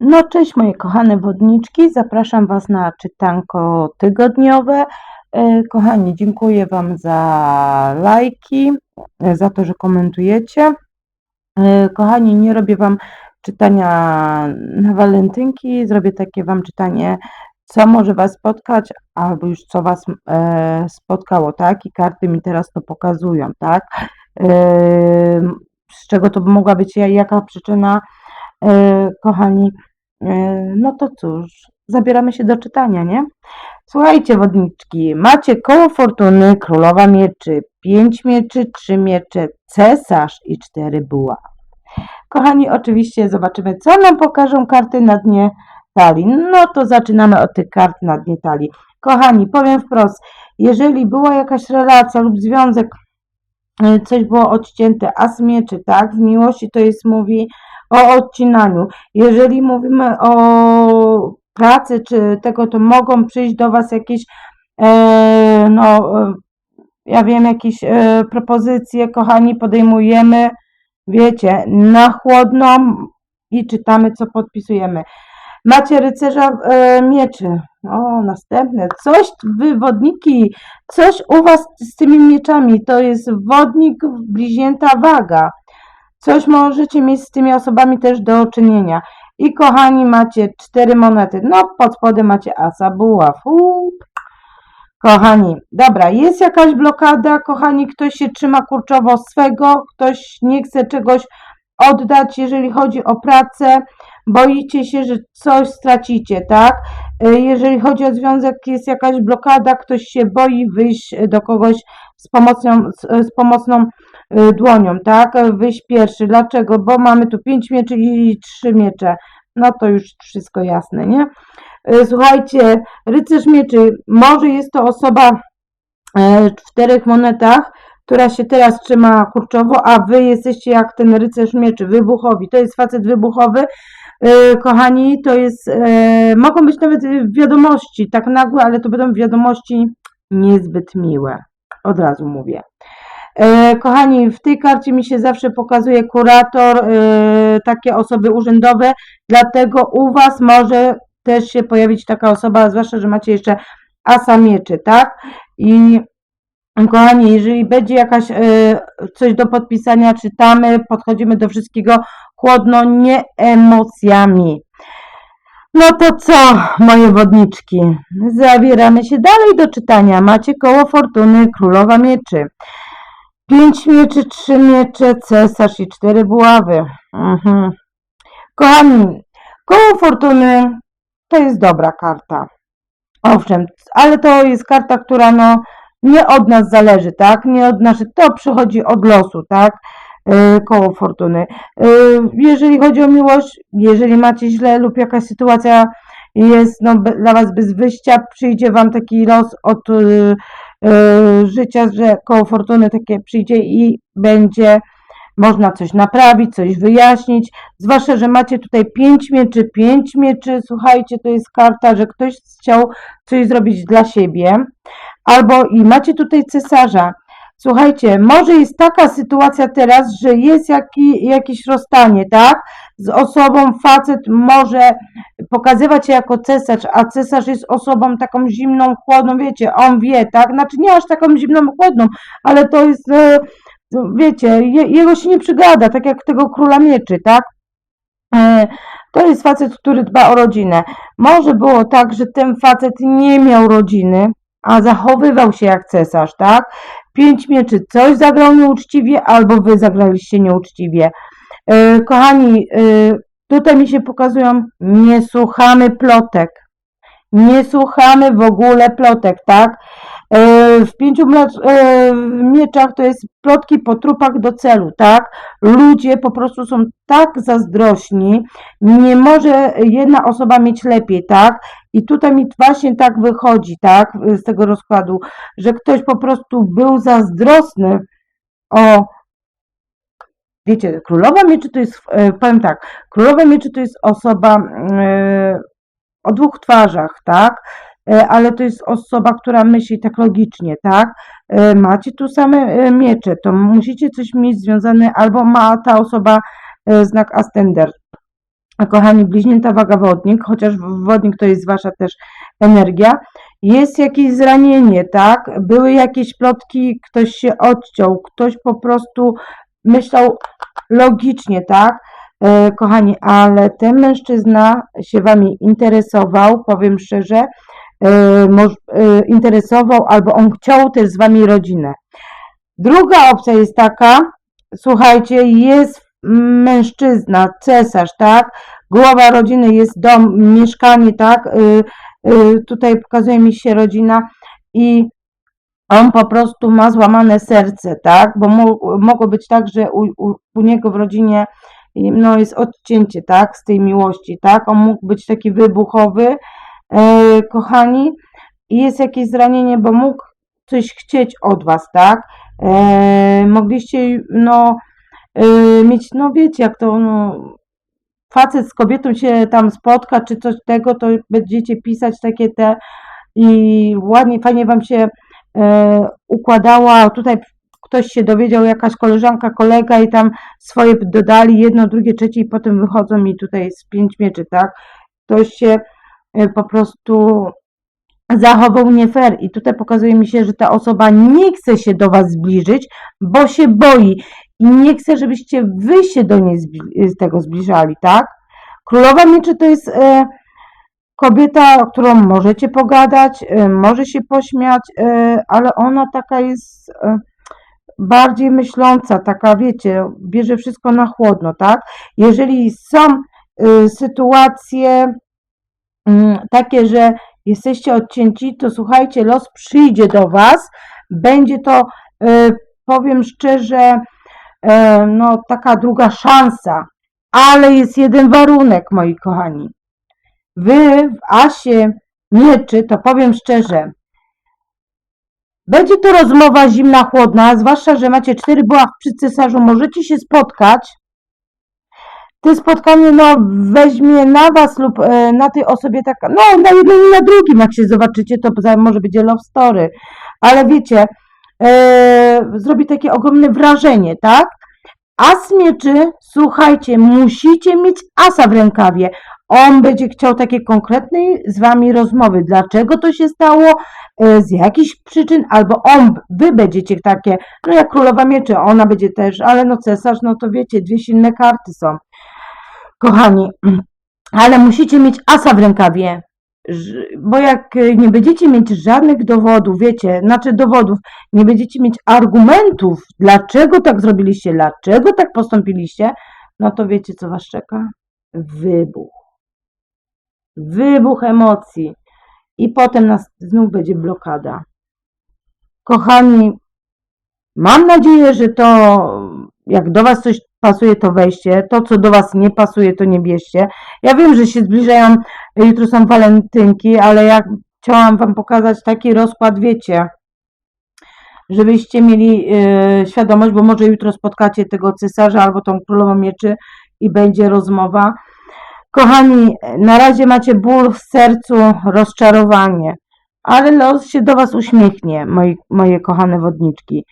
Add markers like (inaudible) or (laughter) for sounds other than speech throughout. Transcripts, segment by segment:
No cześć moje kochane wodniczki, zapraszam Was na czytanko tygodniowe. E, Kochani, dziękuję Wam za lajki, e, za to, że komentujecie. E, Kochani, nie robię Wam czytania na walentynki, zrobię takie Wam czytanie, co może Was spotkać, albo już co Was spotkało, tak? I karty mi teraz to pokazują, tak? Z czego to mogła być ja- jaka przyczyna, kochani? E, No to cóż, zabieramy się do czytania, nie? Słuchajcie, wodniczki, macie koło fortuny, królowa mieczy, pięć mieczy, trzy miecze, cesarz i cztery buła. Kochani, oczywiście zobaczymy, co nam pokażą karty na dnie talii. No to zaczynamy od tych kart na dnie talii. Kochani, powiem wprost, jeżeli była jakaś relacja lub związek, y, coś było odcięte, as mieczy, tak, w miłości to jest mówi o odcinaniu. Jeżeli mówimy o pracy czy tego, to mogą przyjść do Was jakieś, e, no, e, ja wiem, jakieś e, propozycje, kochani, podejmujemy, wiecie, na chłodno i czytamy, co podpisujemy. Macie rycerza e, mieczy. O, następne. Coś, wy wodniki, coś u Was z tymi mieczami. To jest wodnik, bliźnięta waga. Coś możecie mieć z tymi osobami też do czynienia. I kochani, macie cztery monety. No, pod spodem macie asa buław. Kochani, dobra, jest jakaś blokada, kochani, ktoś się trzyma kurczowo swego, ktoś nie chce czegoś oddać, jeżeli chodzi o pracę, boicie się, że coś stracicie, tak? Y, Jeżeli chodzi o związek, jest jakaś blokada, ktoś się boi wyjść do kogoś z pomocą, z, pomocną dłonią, tak? Wyjść pierwszy. Dlaczego? Bo mamy tu pięć mieczy i trzy miecze. No to już wszystko jasne, nie? Y, Słuchajcie, rycerz mieczy, może jest to osoba e, w czterech monetach, która się teraz trzyma kurczowo, a wy jesteście jak ten rycerz mieczy, wybuchowi. To jest facet wybuchowy, kochani, to jest, mogą być nawet wiadomości, tak nagłe, ale to będą wiadomości niezbyt miłe. Od razu mówię. E, kochani, w tej karcie mi się zawsze pokazuje kurator, e, takie osoby urzędowe, dlatego u Was może też się pojawić taka osoba, zwłaszcza, że macie jeszcze asa mieczy, tak? I kochani, jeżeli będzie jakaś e, coś do podpisania, czytamy, podchodzimy do wszystkiego chłodno, nie emocjami. No to co, moje wodniczki? Zabieramy się dalej do czytania. Macie koło fortuny, królowa mieczy. Pięć mieczy, trzy miecze, cesarz i cztery buławy. Mhm. Kochani, koło fortuny to jest dobra karta. Owszem, ale to jest karta, która no nie od nas zależy, tak? Nie od naszych, to przychodzi od losu, tak? Yy, koło fortuny. Yy, jeżeli chodzi o miłość, jeżeli macie źle lub jakaś sytuacja jest no, dla Was bez wyjścia, przyjdzie Wam taki los od yy, życia, że koło fortuny takie przyjdzie i będzie można coś naprawić, coś wyjaśnić. Zwłaszcza, że macie tutaj pięć mieczy, pięć mieczy, słuchajcie, to jest karta, że ktoś chciał coś zrobić dla siebie. Albo i macie tutaj cesarza. Słuchajcie, może jest taka sytuacja teraz, że jest jaki, jakieś rozstanie, tak? Z osobą facet może pokazywać się jako cesarz, a cesarz jest osobą taką zimną, chłodną, wiecie, on wie, tak? Znaczy nie aż taką zimną, chłodną, ale to jest, e, wiecie, je, jego się nie przygada, tak jak tego króla mieczy, tak? E, To jest facet, który dba o rodzinę. Może było tak, że ten facet nie miał rodziny, a zachowywał się jak cesarz, tak? Pięć mieczy, coś zagrał nieuczciwie, albo wy zagraliście nieuczciwie. E, Kochani, e, tutaj mi się pokazują, nie słuchamy plotek. Nie słuchamy w ogóle plotek, tak? E, W pięciu mieczach to jest plotki po trupach do celu, tak? Ludzie po prostu są tak zazdrośni, nie może jedna osoba mieć lepiej, tak? I tutaj mi właśnie tak wychodzi, tak? Z tego rozkładu, że ktoś po prostu był zazdrosny o wiecie, królowa mieczy to jest, e, powiem tak, królowa mieczy to jest osoba e, o dwóch twarzach, tak? E, Ale to jest osoba, która myśli tak logicznie, tak? Macie tu same miecze, to musicie coś mieć związane, albo ma ta osoba znak Ascender. kochani, bliźnięta waga wodnik, chociaż wodnik to jest wasza też energia, jest jakieś zranienie, tak? Były jakieś plotki, ktoś się odciął, ktoś po prostu myślał logicznie, tak? E, kochani, ale ten mężczyzna się wami interesował, powiem szczerze, e, moż, e, interesował albo on chciał też z wami rodzinę. Druga opcja jest taka, słuchajcie, jest mężczyzna, cesarz, tak? Głowa rodziny jest dom, mieszkanie, tak? Y, y, tutaj pokazuje mi się rodzina i on po prostu ma złamane serce, tak? Bo mo mogło być tak, że u, u, u niego w rodzinie no, jest odcięcie, tak? Z tej miłości, tak? On mógł być taki wybuchowy, e, kochani, i jest jakieś zranienie, bo mógł coś chcieć od was, tak? E, mogliście, no, e, mieć, no wiecie, jak to, no, facet z kobietą się tam spotka, czy coś tego, to będziecie pisać takie te i ładnie, fajnie wam się układała. Tutaj ktoś się dowiedział, jakaś koleżanka, kolega i tam swoje dodali, jedno, drugie, trzecie i potem wychodzą mi tutaj z pięć mieczy, tak? Ktoś się e, po prostu zachował nie fair i tutaj pokazuje mi się, że ta osoba nie chce się do was zbliżyć, bo się boi i nie chce, żebyście wy się do niej z tego zbliżali, tak? Królowa Mieczy to jest e, kobieta, którą możecie pogadać, e, może się pośmiać, e, ale ona taka jest e, bardziej myśląca, taka wiecie, bierze wszystko na chłodno, tak? Jeżeli są sytuacje mm, takie, że jesteście odcięci, to słuchajcie, los przyjdzie do Was, będzie to, powiem szczerze, no taka druga szansa, ale jest jeden warunek, moi kochani. Wy w Asie mieczy, to powiem szczerze, będzie to rozmowa zimna, chłodna, zwłaszcza, że macie cztery buław przy cesarzu, możecie się spotkać. To spotkanie no, weźmie na was lub e, na tej osobie taka, no na jednym i na drugim, jak się zobaczycie, to może będzie love story, ale wiecie, e, zrobi takie ogromne wrażenie, tak? As mieczy, słuchajcie, musicie mieć asa w rękawie. On będzie chciał takiej konkretnej z wami rozmowy. Dlaczego to się stało, e, z jakichś przyczyn, albo on, wy będziecie takie, no jak królowa mieczy, ona będzie też, ale no cesarz, no to wiecie, dwie silne karty są. Kochani, (clears throat) ale musicie mieć asa w rękawie. Bo jak e, nie będziecie mieć żadnych dowodów, wiecie, znaczy dowodów, nie będziecie mieć argumentów, dlaczego tak zrobiliście, dlaczego tak postąpiliście, no to wiecie, co was czeka? Wybuch. Wybuch emocji. I potem nas znów będzie blokada. Kochani, mam nadzieję, że to, jak do was coś pasuje, to weźcie. To, co do was nie pasuje, to nie bierzcie. Ja wiem, że się zbliżają, jutro są walentynki, ale ja chciałam wam pokazać taki rozkład, wiecie, żebyście mieli e, świadomość, bo może jutro spotkacie tego cesarza albo tą królową mieczy i będzie rozmowa. Kochani, na razie macie ból w sercu, rozczarowanie, ale los się do was uśmiechnie, moi, moje kochane wodniczki.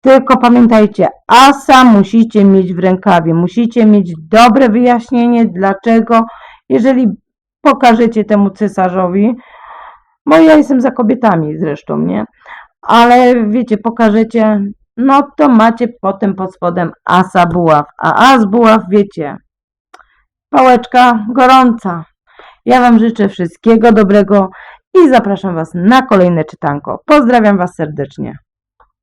Tylko pamiętajcie, asa musicie mieć w rękawie, musicie mieć dobre wyjaśnienie, dlaczego, jeżeli pokażecie temu cesarzowi, bo ja jestem za kobietami zresztą, nie? Ale wiecie, pokażecie, no to macie potem pod spodem asa buław, a as buław, wiecie, pałeczka gorąca. Ja Wam życzę wszystkiego dobrego i zapraszam Was na kolejne czytanko. Pozdrawiam Was serdecznie.